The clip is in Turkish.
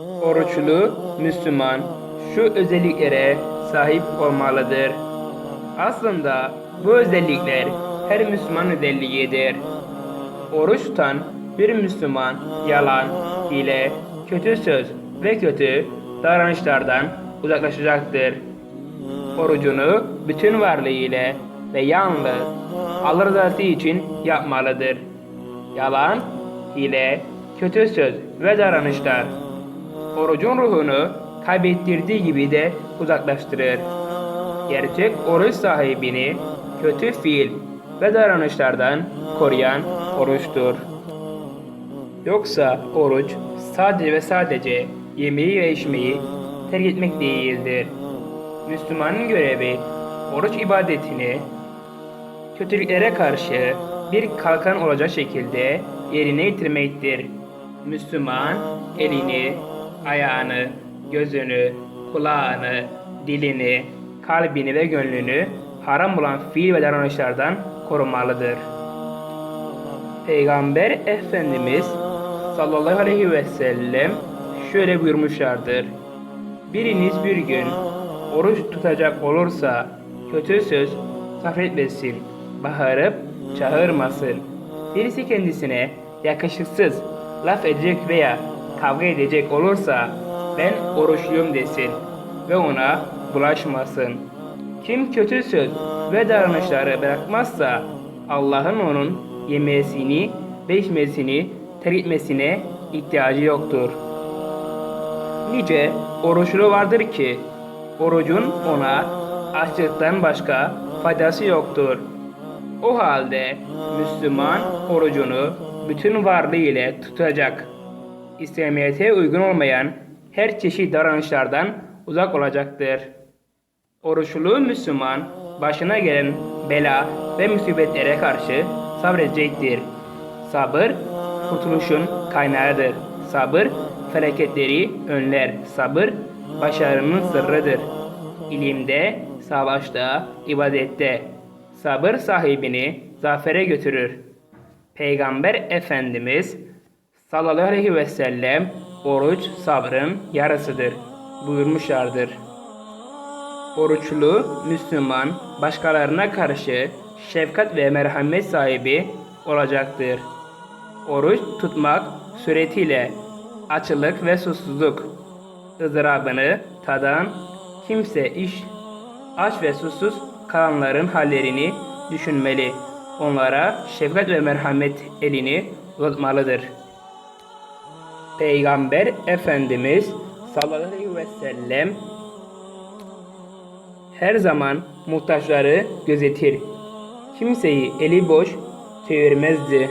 Oruçlu Müslüman şu özelliklere sahip olmalıdır. Aslında bu özellikler her Müslüman özelliğidir. Oruç tutan bir Müslüman yalan, hile, kötü söz ve kötü davranışlardan uzaklaşacaktır. Orucunu bütün varlığıyla ve yalnız Allah rızası için yapmalıdır. Yalan, hile, kötü söz ve davranışlar orucun ruhunu kaybettirdiği gibi de uzaklaştırır. Gerçek oruç sahibini kötü fiil ve davranışlardan koruyan oruçtur. Yoksa oruç sadece ve sadece yemeği ve içmeyi terk etmek değildir. Müslümanın görevi oruç ibadetini kötülüklere karşı bir kalkan olacak şekilde yerine getirmektir. Müslüman elini, ayağını, gözünü, kulağını, dilini, kalbini ve gönlünü haram olan fiil ve davranışlardan korumalıdır. Peygamber Efendimiz sallallahu aleyhi ve sellem şöyle buyurmuşlardır. Biriniz bir gün oruç tutacak olursa kötü söz sarf etmesin, bağırıp çağırmasın. Birisi kendisine yakışıksız laf edecek veya kavga edecek olursa ben oruçluyum desin ve ona bulaşmasın. Kim kötü söz ve davranışları bırakmazsa Allah'ın onun yemesini ve içmesini ihtiyacı yoktur. Nice oruçlu vardır ki orucun ona açlıktan başka faydası yoktur. O halde Müslüman orucunu bütün varlığıyla tutacak. İslamiyet'e uygun olmayan her çeşit davranışlardan uzak olacaktır. Oruçlu Müslüman başına gelen bela ve musibetlere karşı sabredecektir. Sabır kurtuluşun kaynağıdır. Sabır felaketleri önler. Sabır başarının sırrıdır. İlimde, savaşta, ibadette sabır sahibini zafere götürür. Peygamber Efendimiz sallallahu aleyhi ve sellem oruç sabrın yarısıdır buyurmuşlardır. Oruçlu Müslüman başkalarına karşı şefkat ve merhamet sahibi olacaktır. Oruç tutmak suretiyle açılık ve susuzluk ızdırabını tadan kimse iş aç ve susuz kalanların hallerini düşünmeli. Onlara şefkat ve merhamet elini uzatmalıdır. Peygamber Efendimiz sallallahu aleyhi ve sellem her zaman muhtaçları gözetir. Kimseyi eli boş çevirmezdi.